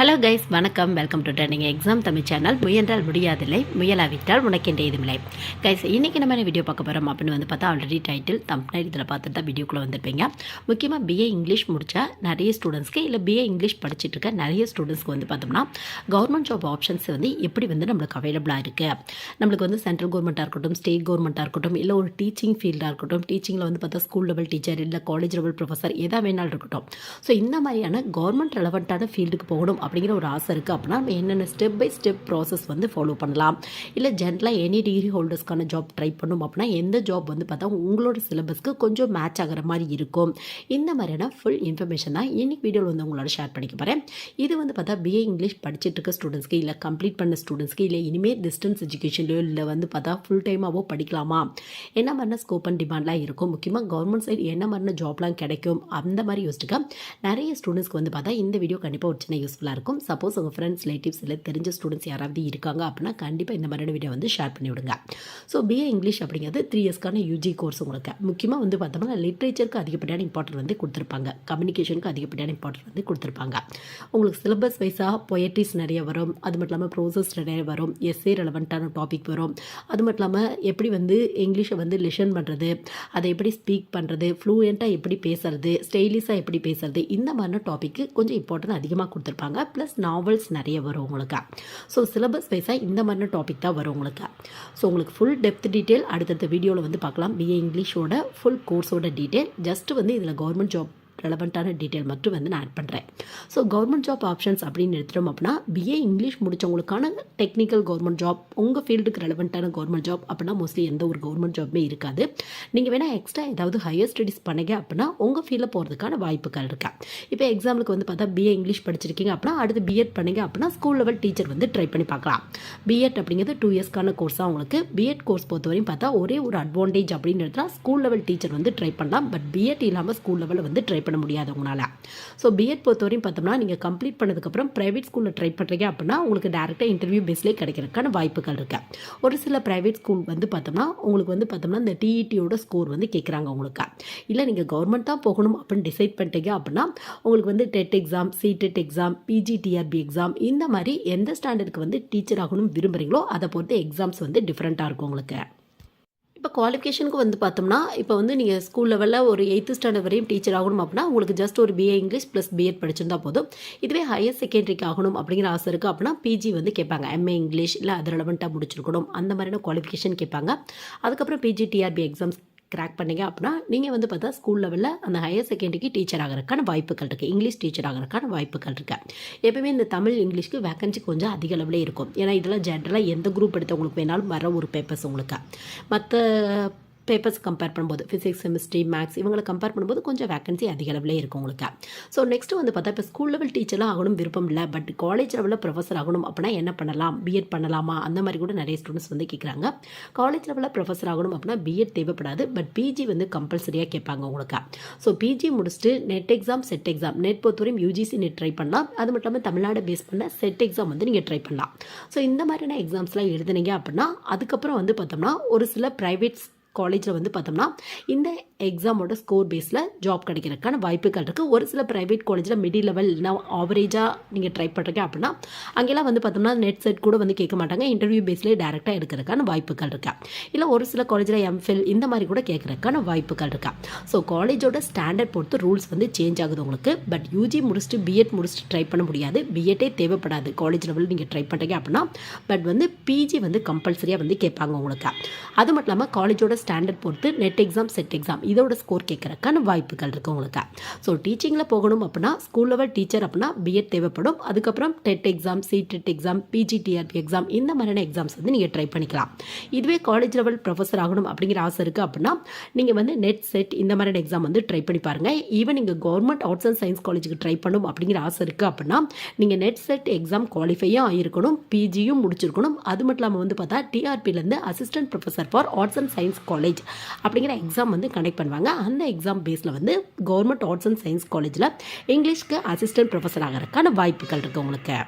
Hello guys வணக்கம். Welcome to turning exam Tamil channel முயன்றால் முடியாதில்லை முயலாவிட்டால் உனக்கென்ற இதுமில்லை கைஸ் இன்றைக்கி நம்ம என்ன வீடியோ பார்க்க போகிறோம் அப்படின்னு வந்து பார்த்தா ஆல்ரெடி டைட்டில் தம்ப்னைல் இதில் பார்த்துட்டு தான் வீடியோக்குள்ளே வந்திருப்பீங்க. முக்கியமாக பிஏ இங்கிலீஷ் முடித்தா நிறைய ஸ்டூடெண்ட்ஸ்க்கு இல்லை பிஏ இங்கிலீஷ் படிச்சுட்டு இருக்க நிறைய ஸ்டூடெண்ட்ஸ்க்கு வந்து பார்த்தோம்னா கவர்மெண்ட் ஜாப் ஆப்ஷன்ஸ் வந்து எப்படி வந்து நம்மளுக்கு அவைலபிளாக இருக்குது நம்மளுக்கு வந்து சென்ட்ரல் கவர்மெண்ட்டாக இருக்கட்டும் ஸ்டேட் கவர்மெண்ட்டாக இருக்கட்டும் இல்லை ஒரு டீச்சிங் ஃபீல்டாக இருக்கட்டும் டீச்சிங்கில் வந்து பார்த்தா ஸ்கூல் லெவல் டீச்சர் இல்லை காலேஜ் லெவல் ப்ரொஃபஸர் எதாக வேணாலும் இருக்கட்டும். ஸோ இந்த மாதிரியான கவர்மெண்ட் ரெலவெண்ட்டான ஃபீல்டுக்கு போகணும் அப்படிங்கிற ஒரு ஆசை இருக்குது அப்படின்னா நம்ம என்னென்ன ஸ்டெப் பை ஸ்டெப் ப்ராசஸ் வந்து ஃபாலோ பண்ணலாம். இல்லை ஜென்ரலாக எனி டிகிரி ஹோல்டர்ஸ்க்கான ஜாப் ட்ரை பண்ணும் அப்படின்னா எந்த ஜாப் வந்து பார்த்தா உங்களோட சிலபஸ்க்கு கொஞ்சம் மேட்ச் ஆகிற மாதிரி இருக்கும். இந்த மாதிரியான ஃபுல் இன்ஃபர்மேஷன் தான் இன்னைக்கு வீடியோவில் வந்து உங்களோட ஷேர் பண்ணிக்க போகிறேன் இது வந்து பார்த்தா பிஏ இங்கிலீஷ் படிச்சுட்டு இருக்க ஸ்டூடெண்ட்ஸ்க்கு இல்லை கம்ப்ளீட் பண்ண ஸ்டூடெண்ட்ஸ்க்கு இல்லை இனிமேல் டிஸ்டன்ஸ் எஜுகேஷன்லையோ இல்லை வந்து பார்த்தா ஃபுல் டைமாகவோ படிக்கலாமா? என்ன மாதிரினா ஸ்கோப் அண்ட் டிமாண்ட்லாம் இருக்கும்? முக்கியமாக கவர்மெண்ட் சைடு என்ன மாதிரி ஜாப்லாம் கிடைக்கும்? அந்த மாதிரி யோசிச்சுக்க நிறைய ஸ்டூடெண்ட்ஸ்க்கு வந்து பார்த்தா இந்த வீடியோ கண்டிப்பாக ஒரு சின்ன யூஸ்ஃபுல்லாக இருக்கும் சப்போஸ் உங்கள் ஃப்ரெண்ட்ஸ் ரிலேட்டிவ்ஸ் இல்லை தெரிஞ்ச ஸ்டூடெண்ட்ஸ் யாராவது இருக்காங்க அப்படின்னா கண்டிப்பாக இந்த மாதிரியான வீடியோ வந்து ஷேர் பண்ணி விடுங்க. ஸோ பிஏ இங்கிலீஷ் அப்படிங்கிறது த்ரீ இயர்ஸ்க்கான யூஜி கோர்ஸ் உங்களுக்கு. முக்கியமாக வந்து பார்த்தோம்னா லிட்ரேச்சருக்கு அதிகப்படியான இம்பார்ட்டன்ட் வந்து கொடுத்துருப்பாங்க. கம்யூனிகேஷனுக்கு அதிகப்படியான இம்பார்ட்டன்ட் வந்து கொடுத்துருப்பாங்க. உங்களுக்கு சிலபஸ் வைஸாக பொயட்ரிஸ் நிறைய வரும். அது மட்டும் இல்லாமல் ப்ரோசஸ் நிறைய வரும். எஸ்ஏ ரெலவெண்ட்டான டாபிக் வரும். அது மட்டும் இல்லாமல் எப்படி வந்து இங்கிலீஷை வந்து லிஷன் பண்ணுறது அதை எப்படி ஸ்பீக் பண்ணுறது ஃப்ளூயண்ட்டாக எப்படி பேசுறது ஸ்டைலிஷாக எப்படி பேசுறது இந்த மாதிரியான டாப்பிக்கு கொஞ்சம் இம்பார்ட்டன்ட் அதிகமாக கொடுத்துருப்பாங்க. ப்ளஸ் நாவல்ஸ் நிறைய வரும் உங்களுக்கு. ஸோ சிலபஸ் வைஸாக இந்த மாதிரியான டாபிக் தான் வரும் உங்களுக்கு. ஸோ உங்களுக்கு ஃபுல் டெப்த் டீட்டெயில் அடுத்தடுத்த வீடியோவில் வந்து பார்க்கலாம். பிஏ இங்கிலீஷோட ஃபுல் கோர்ஸோட டீட்டெயில் ஜஸ்ட் வந்து இதில் கவர்மெண்ட் ஜாப் ரெலவெண்ட்டான டீட்டெயில் மட்டும் வந்து நான் ஆட் பண்ணுறேன் ஸோ கவர்மெண்ட் ஜாப் ஆப்ஷன்ஸ் அப்படின்னு எடுத்துட்டோம் அப்படின்னா பிஏ இங்கிலீஷ் முடித்தவங்களுக்கான டெக்னிக்கல் கவர்மெண்ட் ஜாப் உங்கள் ஃபீல்டுக்கு ரெலவெண்ட்டான கவர்மெண்ட் ஜாப் அப்படின்னா மோஸ்ட்லி எந்த ஒரு கவர்மெண்ட் ஜாப்புமே இருக்காது. நீங்கள் வேணால் எக்ஸ்ட்ரா ஏதாவது ஹையர் ஸ்டடீஸ் பண்ணுங்க அப்படின்னா உங்கள் ஃபீல்டில் போகிறதுக்கான வாய்ப்புகள் இருக்கா? இப்போ எக்ஸாம்பிளுக்கு வந்து பார்த்தா பிஏ இங்கிலீஷ் படிச்சிருக்கீங்க அப்படின்னா அடுத்து பிஎட் பண்ணுங்க அப்படின்னா ஸ்கூல் லெவல் டீச்சர் வந்து ட்ரை பண்ணி பார்க்கலாம். பிஎட் அப்படிங்கிறது டூ இயர்ஸ்க்கான கோர்ஸாக உங்களுக்கு பிஎட் கோர்ஸ் பொறுத்தவரையும் பார்த்தா ஒரே ஒரு அட்வான்டேஜ் அப்படின்னு எடுத்தால் ஸ்கூல் லெவல் டீச்சர் வந்து ட்ரை பண்ணலாம். பட் பிஎட் இல்லாமல் ஸ்கூல் லெவலில் வந்து ட்ரை பண்ண முடியாது உங்களால். ஸோ பிஎட் பொறுத்தவரையும் பார்த்தோம்னா நீங்கள் கம்ப்ளீட் பண்ணதுக்கப்புறம் ப்ரைவேட் ஸ்கூலில் ட்ரை பண்ணுறீங்க அப்படின்னா உங்களுக்கு டேரெக்டாக இன்டர்வியூ பேஸ்லேயே கிடைக்கிறதுக்கான வாய்ப்புகள் இருக்குது ஒரு சில ப்ரைவேட் ஸ்கூல் வந்து பார்த்தோம்னா உங்களுக்கு வந்து பார்த்தோம்னா இந்த டிஇடியோட ஸ்கோர் வந்து கேட்குறாங்க உங்களுக்கு. இல்லை நீங்கள் கவர்மெண்ட் தான் போகணும் அப்படின்னு டிசைட் பண்ணிட்டீங்க அப்படின்னா உங்களுக்கு வந்து TET exam CTET exam PGTRB exam இந்த மாதிரி எந்த ஸ்டாண்டர்டுக்கு வந்து டீச்சர் ஆகணும் விரும்புகிறீங்களோ அதை பொறுத்து எக்ஸாம்ஸ் வந்து டிஃப்ரெண்ட்டாக இருக்கும் உங்களுக்கு. இப்போ குவாலிஃபிகேஷனுக்கு வந்து பார்த்தோம்னா இப்போ வந்து நீங்கள் ஸ்கூல் லெவலில் ஒரு எயித்து ஸ்டாண்டர்ட் வரையும் டீச்சர் ஆகணும் அப்படின்னா உங்களுக்கு ஜஸ்ட் ஒரு பிஏ இங்கிலீஷ் ப்ளஸ் பிஎட் படிச்சிருந்தா போதும். இதுவே ஹையர் செகண்டரிக்கு ஆகணும் அப்படிங்கிற ஆசை இருக்குது அப்படின்னா பிஜி வந்து கேட்பாங்க. எம்ஏ இங்கிலீஷ் இல்லை அது ரெலவெண்ட்டாக முடிச்சிருக்கணும். அந்த மாதிரியான குவாலிஃபிகேஷன் கேட்பாங்க. அதுக்கப்புறம் பிஜி டிஆர்பி எக்ஸாம்ஸ் கிராக் பண்ணீங்க அப்படின்னா நீங்கள் வந்து பார்த்தா ஸ்கூல் லெவலில் அந்த ஹையர் செகண்டரிக்கு டீச்சர் ஆகிறதுக்கான வாய்ப்புகள் இருக்குது இங்கிலீஷ் டீச்சர் ஆகிறதுக்கான வாய்ப்புகள் இருக்குது எப்பவுமே இந்த தமிழ் இங்கிலீஷ்க்கு வேக்கன்சி கொஞ்சம் அதிக அளவில் இருக்கும். ஏன்னா இதெல்லாம் ஜென்ரலாக எந்த குரூப் எடுத்தவங்களுக்கு வேணாலும் வர ஒரு பேப்பர்ஸ் உங்களுக்கு. மற்ற பேப்பர்ஸ் கம்பேர் பண்ணும்போது ஃபிசிக்ஸ் கெமிஸ்ட்ரி மேக்ஸ் இவங்களை கம்பேர் பண்ணும்போது கொஞ்சம் வேகன்சி அதிக அளவில் இருக்கும் உங்களுக்கு. ஸோ நெக்ஸ்ட் வந்து பார்த்தா இப்போ ஸ்கூல் லெவல் டீச்சர்லாம் ஆகணும் விருப்பம் இல்லை பட் காலேஜ் லெவலில் ப்ரொஃபஸர் ஆகணும் அப்படின்னா என்ன பண்ணலாம்? பிஎட் பண்ணலாமா? அந்த மாதிரி கூட நிறைய ஸ்டூடெண்ட்ஸ் வந்து கேட்குறாங்க காலேஜ் லெவலில் ப்ரொஃபஸர் ஆகணும் அப்படின்னா பிஎட் தேவைப்படாது பட் பிஜி வந்து கம்பல்சரியாக கேட்பாங்க உங்களுக்கு. ஸோ பிஜி முடிச்சுட்டு NET exam SET exam NET பொறுத்தவரையும் யூஜிசி நெட் ட்ரை பண்ணலாம். அது மட்டும் இல்லாமல் தமிழ்நாடு பேஸ் பண்ண செட் எக்ஸாம் வந்து நீங்கள் ட்ரை பண்ணலாம். ஸோ இந்த மாதிரியான எக்ஸாம்ஸ்லாம் எழுதுனீங்க அப்படின்னா அதுக்கப்புறம் வந்து பார்த்தோம்னா ஒரு சில ப்ரைவேட்ஸ் காலேஜில் வந்து பார்த்தோம்னா இந்த எக்ஸாமோட ஸ்கோர் பேஸில் ஜாப் கிடைக்கிறதுக்கான வாய்ப்புகள் இருக்குது ஒரு சில ப்ரைவேட் காலேஜில் மிடில் லெவல் இல்லைனா ஆவரேஜாக நீங்கள் ட்ரை பண்ணுறீங்க அப்படின்னா அங்கெல்லாம் வந்து பார்த்தோம்னா நெட் செட் கூட வந்து கேட்க மாட்டாங்க. இன்டர்வியூ பேஸ்லேயே டேரெக்டாக எடுக்கிறதுக்கான வாய்ப்புகள் இருக்கா? இல்லை ஒரு சில காலேஜில் எம்ஃபில் இந்த மாதிரி கூட கேட்குறதுக்கான வாய்ப்புகள் இருக்கா? ஸோ காலேஜோட ஸ்டாண்டர்ட் பொறுத்து ரூல்ஸ் வந்து சேஞ்ச் ஆகுது உங்களுக்கு. பட் யூஜி முடிச்சுட்டு பிஎட் முடிச்சுட்டு ட்ரை பண்ண முடியாது. பிஎட்டே தேவைப்படாது. காலேஜ் லெவலில் நீங்கள் ட்ரை பண்ணுறீங்க அப்படின்னா பட் வந்து பிஜி வந்து கம்பல்சரியாக வந்து கேட்பாங்க உங்களுக்கு. அது மட்டும் இல்லாமல் காலேஜோட ஸ்டாண்டர்ட் பொறுத்து நெட் எக்ஸாம் செட் எக்ஸாம் இதோட ஸ்கோர் கேட்குறக்கான வாய்ப்புகள் இருக்குது உங்களுக்கு. ஸோ டீச்சிங்கில் போகணும் அப்படின்னா ஸ்கூல் லெவல் டீச்சர் அப்படின்னா பிஎட் தேவைப்படும். அதுக்கப்புறம் TET exam CTET exam PGTRB exam இந்த மாதிரியான எக்ஸாம்ஸ் வந்து நீங்கள் ட்ரை பண்ணிக்கலாம். இதுவே காலேஜ் லெவல் ப்ரொஃபஸர் ஆகணும் அப்படிங்கிற ஆசை இருக்குது அப்படின்னா நீங்கள் வந்து நெட் செட் இந்த மாதிரியான எக்ஸாம் வந்து ட்ரை பண்ணி பாருங்கள் ஈவன் நீங்கள் கவர்மெண்ட் ஆர்ட்ஸ் அண்ட் சயின்ஸ் காலேஜுக்கு ட்ரை பண்ணணும் அப்படிங்கிற ஆசை இருக்குது அப்படின்னா நீங்கள் நெட் செட் எக்ஸாம் குவாலிஃபையும் ஆகிருக்கணும் பிஜியும் முடிச்சிருக்கணும். அது மட்டும் இல்லாமல் வந்து பார்த்தா டிஆர்பிலேருந்து assistant professor for arts and science college அப்படிங்கிற எக்ஸாம் வந்து கண்டக்ட் பண்ணுவாங்க. அந்த எக்ஸாம் பேஸில் வந்து கவர்மெண்ட் ஆர்ட்ஸ் அண்ட் சயின்ஸ் காலேஜில் இங்கிலீஷ்க்கு அசிஸ்டன்ட் ப்ரொஃபஸர் ஆகிறதுக்கான வாய்ப்புகள் இருக்குது உங்களுக்கு.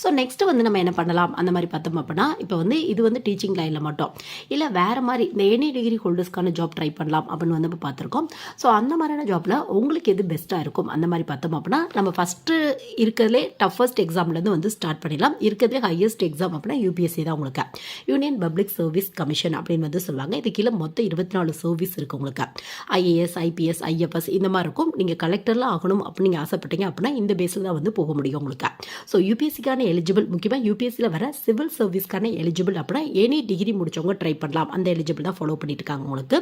ஸோ நெக்ஸ்ட்டு வந்து நம்ம என்ன பண்ணலாம்? அந்த மாதிரி பார்த்தோம் அப்படின்னா இப்போ வந்து இது வந்து டீச்சிங் லைனில் மட்டும். இல்லை வேறு மாதிரி இந்த எனி டிகிரி ஹோல்டர்ஸ்க்கான ஜாப் ட்ரை பண்ணலாம் அப்படின்னு வந்து இப்போ பார்த்துருக்கோம். ஸோ அந்த மாதிரியான ஜாப்பில் உங்களுக்கு எது பெஸ்ட்டாக இருக்கும்? அந்த மாதிரி பார்த்தோம் அப்படின்னா நம்ம ஃபஸ்ட்டு இருக்கிறதுலே டஃபஸ்ட் எக்ஸாம்லேருந்து வந்து ஸ்டார்ட் பண்ணிடலாம். இருக்கிறதுலே ஹையஸ்ட் எக்ஸாம் அப்படின்னா யூபிஎஸ்சி தான் உங்களுக்கு. யூனியன் பப்ளிக் சர்வீஸ் கமிஷன் அப்படின்னு வந்து சொல்லுவாங்க. இது கீழே மொத்தம் இருபத்தி நாலு சர்வீஸ் இருக்குது உங்களுக்கு ஐஏஎஸ் ஐபிஎஸ் ஐஎஃப்எஸ் இந்த மாதிரி இருக்கும். நீங்கள் கலெக்டர்லாம் ஆகணும் அப்படின்னு நீங்கள் ஆசைப்பட்டீங்க அப்படின்னா இந்த பேஸில் தான் வந்து போக முடியும் உங்களுக்கு. ஸோ யூபிஎஸ்சிக்கான எலிஜிபிள் முக்கியமாக யூபிஎஸ்சியில் வர சிவில் சர்வீஸ்க்கான எலிஜிபிள் அப்படின்னா எனி டிகிரி முடிச்சவங்க ட்ரை பண்ணலாம். அந்த எலிஜிபிள் தான் ஃபாலோ பண்ணிட்டு இருக்காங்க உங்களுக்கு.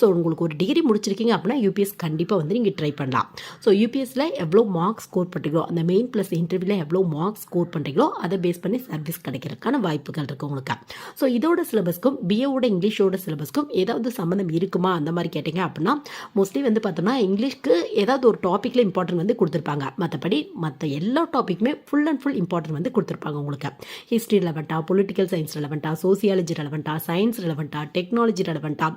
ஸோ உங்களுக்கு ஒரு டிகிரி முடிச்சிருக்கீங்க அப்படின்னா யூபிஎஸ் கண்டிப்பாக வந்து நீங்கள் ட்ரை பண்ணலாம். ஸோ யூபிஎஸ்சியில் எவ்வளோ மார்க்ஸ் ஸ்கோர் பண்ணுறீங்களோ அந்த மெயின் ப்ளஸ் இன்டர்வியூவில் எவ்வளோ மார்க்ஸ் ஸ்கோர் பண்ணுறீங்களோ அதை பேஸ் பண்ணி சர்வீஸ் கிடைக்கிறதுக்கான வாய்ப்புகள் இருக்குது உங்களுக்கு. ஸோ இதோட சிலபஸ்க்கும் பிஏவோட இங்கிலீஷோட சிலபஸ்க்கும் ஏதாவது சம்மந்தம் இருக்குமா? அந்த மாதிரி கேட்டிங்க அப்படின்னா மோஸ்ட்லி வந்து பார்த்தோம்னா இங்கிலீஷ்க்கு ஏதாவது ஒரு டாப்பிக்கில் இம்பார்ட்டன்ட் வந்து கொடுத்துருப்பாங்க. மற்றபடி மற்ற எல்லா டாப்பிக்குமே ஃபுல் அண்ட் ஃபுல் இம்பார்ட்டன்ட் வந்து கொடுத்துருப்பாங்க உங்களுக்கு. ஹிஸ்ட்ரி ரெலவெண்ட்டாக பொலிட்டிக்கல் சயின்ஸ் ரெலவெண்ட்டாக சோசியாலஜி ரெலவெண்ட்டாக சயின்ஸ் ரெலவெண்ட்டாக டெக்னாலஜி ரெலவெண்ட்டாக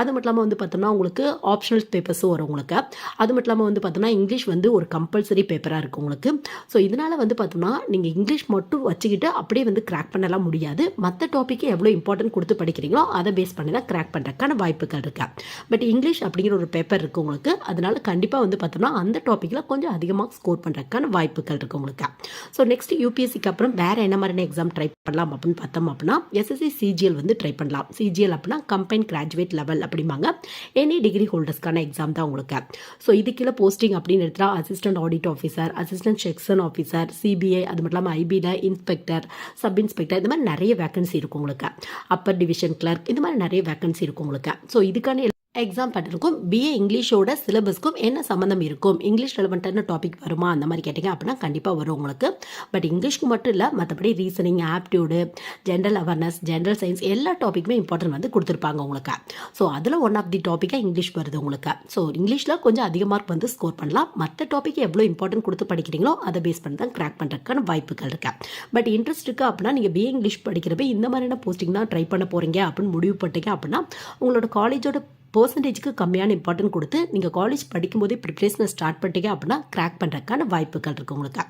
அது மட்டும் இல்லாமல் வந்து பார்த்தோம்னா உங்களுக்கு ஆப்ஷனல் பேப்பர்ஸும் வரும் உங்களுக்கு. அது மட்டும் இல்லாமல் வந்து பார்த்தோம்னா இங்கிலீஷ் வந்து ஒரு கம்பல்சரி பேப்பராக இருக்கும் உங்களுக்கு. ஸோ இதனால் வந்து பார்த்தோம்னா நீங்கள் இங்கிலீஷ் மட்டும் வச்சுக்கிட்டு அப்படியே வந்து கிராக் பண்ணலாம் முடியாது. மற்ற டாப்பிக்கு எவ்வளோ இம்பார்ட்டன்ட் கொடுத்து படிக்கிறீங்களோ அதை பேஸ் பண்ணி தான் கிராக் பண்ணுறதுக்கான வாய்ப்புகள் இருக்குது பட் இங்கிலீஷ் அப்படிங்கிற ஒரு பேப்பர் இருக்குது உங்களுக்கு. அதனால் கண்டிப்பாக வந்து பார்த்தோம்னா அந்த டாப்பிக்கில் கொஞ்சம் அதிகமாக ஸ்கோர் பண்ணுறதுக்கான வாய்ப்புகள் இருக்குது உங்களுக்கு. ஸோ நெக்ஸ்ட் யூபிஎஸ்சிக்கு அப்புறம் வேறு என்ன மாதிரியான எக்ஸாம் ட்ரை பண்ணலாம் அப்படின்னு பார்த்தோம் அப்படின்னா எஸ்எஸ்சி சிஜிஎல் வந்து ட்ரை பண்ணலாம். சிஜிஎல் அப்படின்னா கம்பைன் கிராஜுவேட் லெவல் அப்படிம்பாங்க. எனி டிகிரி ஹோல்டர்ஸ்க்கான எக்ஸாம் தான் உங்களுக்கு. ஸோ இது போஸ்டிங் அப்படின்னு எடுத்தால் assistant audit officer assistant section officer CBI அது மட்டும் இல்லாமல் ஐபியில் இன்ஸ்பெக்டர் சப் இன்ஸ்பெக்டர் இந்த மாதிரி நிறைய வேகன்சி இருக்கும் உங்களுக்கு. அப்பர் டிவிஷன் கிளர்க் இந்த மாதிரி நிறைய வேகன்சி இருக்கும் உங்களுக்கு. ஸோ இதுக்கான எக்ஸாம் பண்ணிருக்கும் பிஏ இங்கிலீஷோட சிலபஸ்க்கும் என்ன சம்மந்தம் இருக்கும்? இங்கிலீஷ் ரெலவெண்ட்டான டாபிக் வருமா? அந்த மாதிரி கேட்டிங்க அப்படின்னா கண்டிப்பாக வரும் உங்களுக்கு. பட் இங்கிலீஷ்க்கு மட்டும் இல்லை மற்றபடி reasoning aptitude general awareness general science எல்லா டாப்பிக்குமே இம்பார்ட்டன்ட் வந்து கொடுத்துருப்பாங்க உங்களுக்கு. ஸோ அதில் ஒன் ஆஃப் தி டாப்பிக்காக இங்கிலீஷ் வருது உங்களுக்கு. ஸோ இங்கிலீஷில் கொஞ்சம் அதிக மார்க் வந்து ஸ்கோர் பண்ணலாம். மற்ற டாபிக் எவ்வளோ இம்பார்ட்டன்ட் கொடுத்து படிக்கிறீங்களோ அதை பேஸ் பண்ணி தான் கிராக் பண்ணுறதுக்கான வாய்ப்புகள் இருக்கு. பட் இன்ட்ரெஸ்ட் இருக்குது அப்படின்னா நீங்கள் பிஏ இங்கிலீஷ் படிக்கிறப்ப இந்த மாதிரியான போஸ்டிங் தான் ட்ரை பண்ண போகிறீங்க அப்படின்னு முடிவு பண்ணிட்டீங்க அப்படின்னா உங்களோட காலேஜோட பர்சன்டேஜுக்கு கம்மியான இம்பார்ட்டன்ட் கொடுத்து நீங்கள் காலேஜ் படிக்கும்போதே ப்ரிப்ரேஷனை ஸ்டார்ட் பண்ணிட்டீங்க அப்படின்னா கிராக் பண்ணுறதுக்கான வாய்ப்புகள் இருக்குது உங்களுக்கு.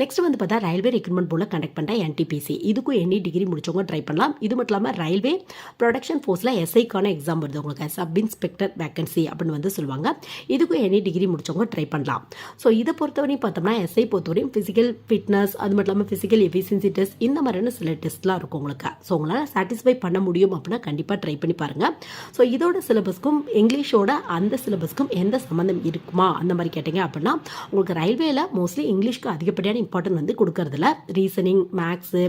நெக்ஸ்ட் வந்து பார்த்தா ரயில்வே ரெக்ரூட்மெண்ட் போல் கண்டக்ட் பண்ணுற என்டிபிசி இதுக்கும் எனி டிகிரி முடிச்சவங்க ட்ரை பண்ணலாம். இது மட்டும் இல்லாமல் ரயில்வே ப்ரொடக்ஷன் ஃபோர்ஸில் எஸ்ஐக்கான எக்ஸாம் வருது உங்களுக்கு. சப் இன்ஸ்பெக்டர் வேகன்சி அப்படின்னு வந்து சொல்லுவாங்க. இதுக்கும் எனி டிகிரி முடிச்சவங்க ட்ரை பண்ணலாம். ஸோ இதை பொறுத்தவரையும் பார்த்தோம்னா எஸ்ஐ பொறுத்தவரையும் ஃபிசிக்கல் ஃபிட்னஸ் அது மட்டும் இல்லாமல் ஃபிசிக்கல் எஃபிஷியன்சி டெஸ்ட் இந்த மாதிரியான சில டெஸ்ட்லாம் இருக்கும் உங்களுக்கு. ஸோ உங்களால் சாட்டிஸ்ஃபை பண்ண முடியும் அப்படின்னா கண்டிப்பாக ட்ரை பண்ணி பாருங்கள் ஸோ இதோட சிலபஸ்க்கும் இங்கிலீஷோட அந்த சிலபஸ்க்கும் எந்த சம்மந்தம் இருக்குமா? அந்த மாதிரி கேட்டிங்க அப்படின்னா உங்களுக்கு ரயில்வேல மோஸ்ட்லி இங்கிலீஷ்க்கு அதிகப்படியான இம்பார்ட்டன்ட் வந்து கொடுக்கறதுல reasoning maths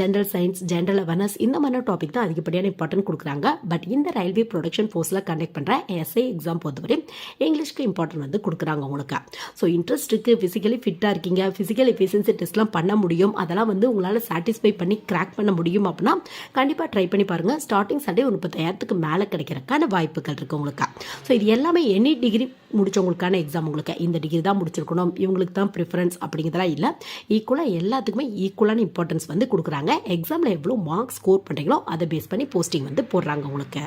general science general awareness இந்த மாதிரி டாபிக் தான் அதிகப்படியான இம்பார்ட்டன்ட் கொடுக்குறாங்க. பட் இந்த ரயில்வே ப்ரொடக்ஷன் ஃபோர்ஸில் கண்டக்ட் பண்ணுற எஸ்ஐ எக்ஸாம் பொறுத்தவரை இங்கிலீஷ்க்கு இம்பார்ட்டன்ட் வந்து கொடுக்குறாங்க உங்களுக்கு. ஸோ இன்ட்ரெஸ்ட் இருக்குது ஃபிசிக்கலி ஃபிட்டாக இருக்கீங்க ஃபிசிக்கல் எஃபிஷியன்சி டெஸ்ட்லாம் பண்ண முடியும். அதெல்லாம் வந்து உங்களால் சாட்டிஸ்ஃபை பண்ணி கிராக் பண்ண முடியும் அப்படின்னா கண்டிப்பாக ட்ரை பண்ணி பாருங்கள் ஸ்டார்டிங் சண்டே ஒரு முப்பத்தாயிரத்துக்கு மேலே கிடைக்கிறக்கான வாய்ப்புகள் இருக்குது உங்களுக்கு ஸோ இது எல்லாமே எனி டிகிரி முடிச்சவங்களுக்கான எக்ஸாம் உங்களுக்கு. இந்த டிகிரி தான் முடிச்சிருக்கணும். இவங்களுக்கு தான் ப்ரிஃபரன்ஸ் அப்படிங்கிறதெல்லாம் இல்லை. ஈக்குவலாக எல்லாத்துக்குமே ஈக்குவலான இம்பார்ட்டன்ஸ் வந்து கொடுக்குறாங்க. எக்ஸாமில் எவ்வளோ மார்க்ஸ் ஸ்கோர் பண்ணுறீங்களோ அதை பேஸ் பண்ணி போஸ்டிங் வந்து போடுறாங்க உங்களுக்கு.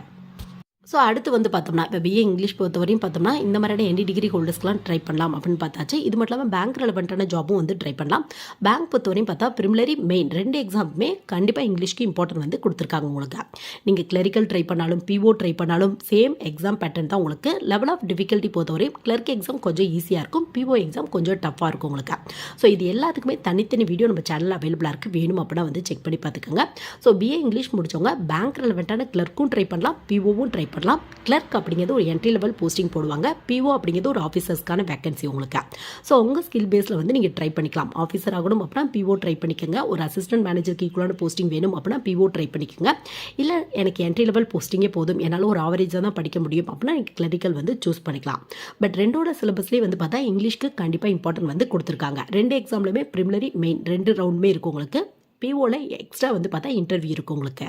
ஸோ அடுத்து வந்து பார்த்தோம்னா இப்போ பிஏ இங்கிலீஷ் பொறுத்தவரையும் பார்த்தோம்னா இந்த மாதிரியான என்டி டிகிரி ஹோல்டர்ஸ்க்குலாம் ட்ரை பண்ணலாம் அப்படின்னு பார்த்தாச்சு. இது மட்டும் இல்லாமல் பேங்க் ரிலவெண்ட்டான ஜாபும் வந்து ட்ரை பண்ணலாம். பேங்க் பொறுத்தவரையும் பார்த்தா ப்ரிமிலரி மெயின் ரெண்டு எக்ஸாமுமே கண்டிப்பாக இங்கிலீஷ்க்கு இம்பார்ட்டன்ட் வந்து கொடுத்துருக்காங்க உங்களுக்கு. நீங்கள் கிளரிக்கல் ட்ரை பண்ணாலும் பிஓ ட்ரை பண்ணாலும் சேம் எக்ஸாம் பேட்டர்ன் தான் உங்களுக்கு. லெவல் ஆஃப் டிஃபிகல்ட்டி பொறுத்தவரையும் கிளர்க் எக்ஸாம் கொஞ்சம் ஈஸியாக இருக்கும். பிஓ எக்ஸாம் கொஞ்சம் டஃப்பாக இருக்கும் உங்களுக்கு. ஸோ இது எல்லாத்துக்குமே தனித்தனி வீடியோ நம்ம சேனலில் அவைலபிளாக இருக்குது வேணும் அப்படின்னா வந்து செக் பண்ணி பார்த்துக்கோங்க. ஸோ பிஏ இங்கிலீஷ் முடிச்சவங்க பேங்க் ரிலவெண்ட்டான கிளர்க்கும் ட்ரை பண்ணலாம் பிஓவும் ட்ரை பண்ணலாம் கிளர்க் அப்படிங்கிறது ஒரு என்ட்ரி லெவல் போஸ்டிங் போடுவாங்க. பிஓ அப்படிங்கிறது ஒரு ஆஃபீஸர்ஸ்க்கான வேகன்சி உங்களுக்கு. ஸோ உங்கள் ஸ்கில் பேஸில் வந்து நீங்கள் ட்ரை பண்ணிக்கலாம். ஆஃபீஸர் ஆகணும் அப்படின்னா பிஓ ட்ரை பண்ணிக்கோங்க. ஒரு அசிஸ்டன்ட் மேனேஜருக்கு ஈக்குவலான போஸ்டிங் வேணும் அப்படின்னா பிஓ ட்ரை பண்ணிக்கோங்க. இல்லை எனக்கு என்ட்ரி லெவல் போஸ்டிங்கே போதும். என்னால் ஒரு ஆவரேஜாக தான் படிக்க முடியும் அப்படின்னா நீங்கள் கிளரிக்கல் வந்து சூஸ் பண்ணிக்கலாம். பட் ரெண்டோட சிலபஸ்லேயே வந்து பார்த்தா இங்கிலீஷ்க்கு கண்டிப்பாக இம்பார்ட்டன்ட் வந்து கொடுத்துருக்காங்க. ரெண்டு எக்ஸாம்லையுமே ப்ரிமிலரி மெயின் ரெண்டு ரவுண்டுமே இருக்கும் உங்களுக்கு. பிஓவில் எக்ஸ்ட்ரா வந்து பார்த்தா இன்டர்வியூ இருக்கும் உங்களுக்கு.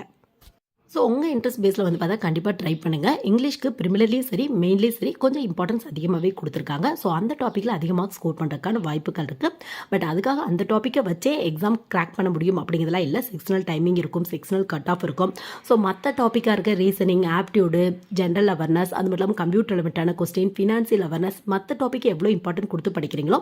ஸோ உங்கள் இன்ட்ரெஸ்ட் பேஸில் வந்து பார்த்தா கண்டிப்பாக ட்ரை பண்ணுங்கள் இங்கிலீஷ்க்கு ப்ரிமிலர்லேயும் சரி மெயின்லேயும் சரி கொஞ்சம் இம்பார்ட்டன்ஸ் அதிகமாகவே கொடுத்துருக்காங்க. ஸோ அந்த டாப்பிக்கில் அதிகமாக ஸ்கோர் பண்ணுறதுக்கான வாய்ப்புகள் இருக்குது பட் அதுக்காக அந்த டாப்பிக்கை வச்சே எக்ஸாம் கிராக் பண்ண முடியும் அப்படிங்கிறதுலாம் இல்லை. செக்ஷனல் டைமிங் இருக்கும் செக்ஷனல் கட் ஆஃப் இருக்கும் ஸோ மற்ற டாப்பிக்காக இருக்க ரீசனிங் ஆப்டியூடு ஜென்ரல் அவேர்னஸ் அது மட்டும் இல்லாமல் கம்ப்யூட்டர் ரிலேட்டடான கொஸ்டின் ஃபினான்சியல் அவேர்னஸ் மற்ற டாப்பிக்கு எவ்வளோ இம்பார்ட்டன்ட் கொடுத்து படிக்கிறீங்களோ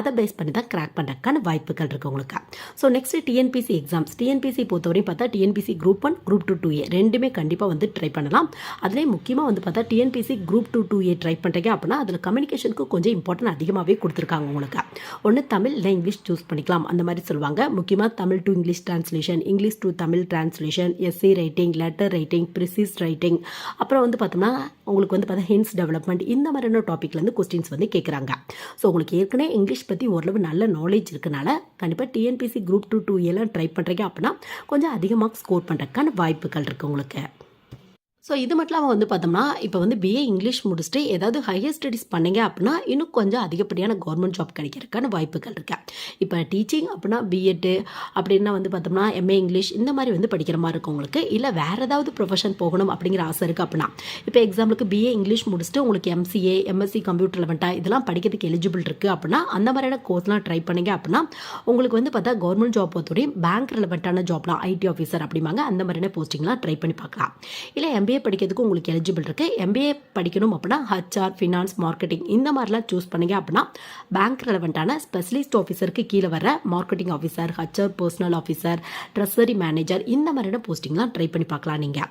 அதை பேஸ் பண்ணி தான் கிராக் பண்ணுறதுக்கான வாய்ப்புகள் இருக்குது உங்களுக்கு. So next TNPC exams TNPC பொறுத்தவரையும் பார்த்தா TNPC group one group two two A ரெண்டுமே கண்டிப்பாக வந்து ட்ரை பண்ணலாம். அதுலேயும் முக்கியமாக வந்து பார்த்தா TNPC group two two A try பண்ணுறீங்க அப்படின்னா அதில் கம்யூனிகேஷனுக்கு கொஞ்சம் இம்பார்ட்டன்ட் அதிகமாகவே கொடுத்துருக்காங்க உங்களுக்கு. ஒன்று தமிழ் இல்லை இங்கிலீஷ் சூஸ் பண்ணிக்கலாம். அந்த மாதிரி சொல்லுவாங்க. முக்கியமாக Tamil to English translation English to Tamil translation essay writing letter writing precis writing அப்புறம் வந்து பார்த்தோம்னா உங்களுக்கு வந்து பார்த்தா ஹின்ஸ் டெவலப்மெண்ட் இந்த மாதிரியான டாப்பிக்லேருந்து கொஸ்டின்ஸ் வந்து கேட்குறாங்க ஸோ உங்களுக்கு ஏற்கனவே இங்கிலீஷ் பற்றி ஓரளவு நல்ல நாலேஜ் இருக்கனால கண்டிப்பாக டிஎன்பிசி குரூப் டூ டூ எல்லாம் ட்ரை பண்ணுறீங்க அப்படின்னா கொஞ்சம் அதிகமாக ஸ்கோர் பண்ணுறதுக்கான வாய்ப்புகள் இருக்குது உங்களுக்கு ஸோ இது மட்டும் இல்லாமல் வந்து பார்த்தோம்னா இப்போ வந்து பிஏ இங்கிலீஷ் முடிச்சுட்டு ஏதாவது ஹையர் ஸ்டடீஸ் பண்ணீங்க அப்படின்னா இன்னும் கொஞ்சம் அதிகப்படியான கவர்மெண்ட் ஜாப் கிடைக்கிறதுக்கான வாய்ப்புகள் இருக்கு. இப்போ டீச்சிங் அப்படின்னா பிஎட்டு அப்படின்னா வந்து பார்த்தோம்னா எம்ஏ இங்கிலீஷ் இந்த மாதிரி வந்து படிக்கிற மாதிரி இருக்கும் உங்களுக்கு. இல்லை வேறு ஏதாவது ப்ரொஃபஷன் போகணும் அப்படிங்கிற ஆசை இருக்குது அப்படின்னா இப்போ எக்ஸாம்பிளுக்கு பிஏ இங்கிலீஷ் முடிச்சுட்டு உங்களுக்கு எம்சிஏ எம்எஸ்சி கம்ப்யூட்டர் லெவன்ட்டா இதெல்லாம் படிக்கிறதுக்கு எலிஜிபிள் இருக்குது அப்படின்னா அந்த மாதிரியான கோர்ஸ்லாம் ட்ரை பண்ணீங்க அப்படின்னா உங்களுக்கு வந்து பார்த்தா கவர்மெண்ட் ஜாப் பொறுத்தவரையும் பேங்க் ரிலவெண்ட்டான ஜாப்லாம் ஐடி ஆஃபீஸர் அப்படிம்பாங்க. அந்த மாதிரியான போஸ்டிங்லாம் ட்ரை பண்ணி பார்க்கலாம். இல்லை எம்பிஏ படிக்கிறதுக்கு உங்களுக்கு எலிஜிபிள் இருக்குது எம்பிஏ படிக்கணும் அப்படின்னா ஹச்ஆர் ஃபினான்ஸ் மார்க்கெட்டிங் இந்த மாதிரிலாம் சூஸ் பண்ணீங்க அப்படின்னா பேங்க் ரெலவெண்ட்டான ஸ்பெஷலிஸ்ட் ஆஃபீஸருக்கு கீழே வர marketing officer HR personnel officer treasury manager இந்த மாதிரியான போஸ்டிங்லாம் ட்ரை பண்ணி பார்க்கலாம் நீங்கள்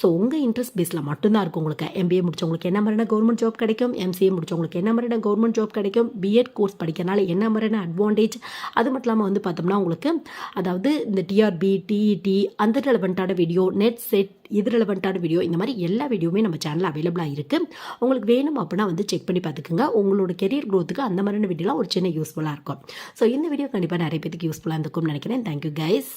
ஸோ உங்கள் இன்ட்ரெஸ்ட் பேஸில் மட்டும்தான் இருக்கும் உங்களுக்கு. எம்பிஏ முடிச்சவங்களுக்கு என்ன மாதிரியான கவர்மெண்ட் ஜாப் கிடைக்கும்? எம்சிஏ முடிச்சவங்களுக்கு என்ன மாதிரியான கவர்மெண்ட் ஜாப் கிடைக்கும்? பிஎட் கோர்ஸ் படிக்கிறனால என்ன மாதிரியான அட்வான்டேஜ் அது மட்டும் இல்லாமல் வந்து பார்த்தோம்னா உங்களுக்கு அதாவது இந்த டிஆர்பி டிஇடி அந்த ரெலவெண்ட்டான வீடியோ நெட் செட் இது ரெலவெண்ட்டான வீடியோ இந்த மாதிரி எல்லா வீடியோவுமே நம்ம சேனலில் அவைலபிளாக இருக்குது உங்களுக்கு வேணும் அப்படின்னா வந்து செக் பண்ணி பார்த்துக்குங்க. உங்களோட கெரியர் க்ரோத்துக்கு அந்த மாதிரியான வீடியோலாம் ஒரு சின்ன யூஸ்ஃபுல்லாக இருக்கும். ஸோ இந்த வீடியோ கண்டிப்பாக நிறைய பேருக்கு யூஸ்ஃபுல்லாக இருந்திருக்கும்னு நினைக்கிறேன். Thank you guys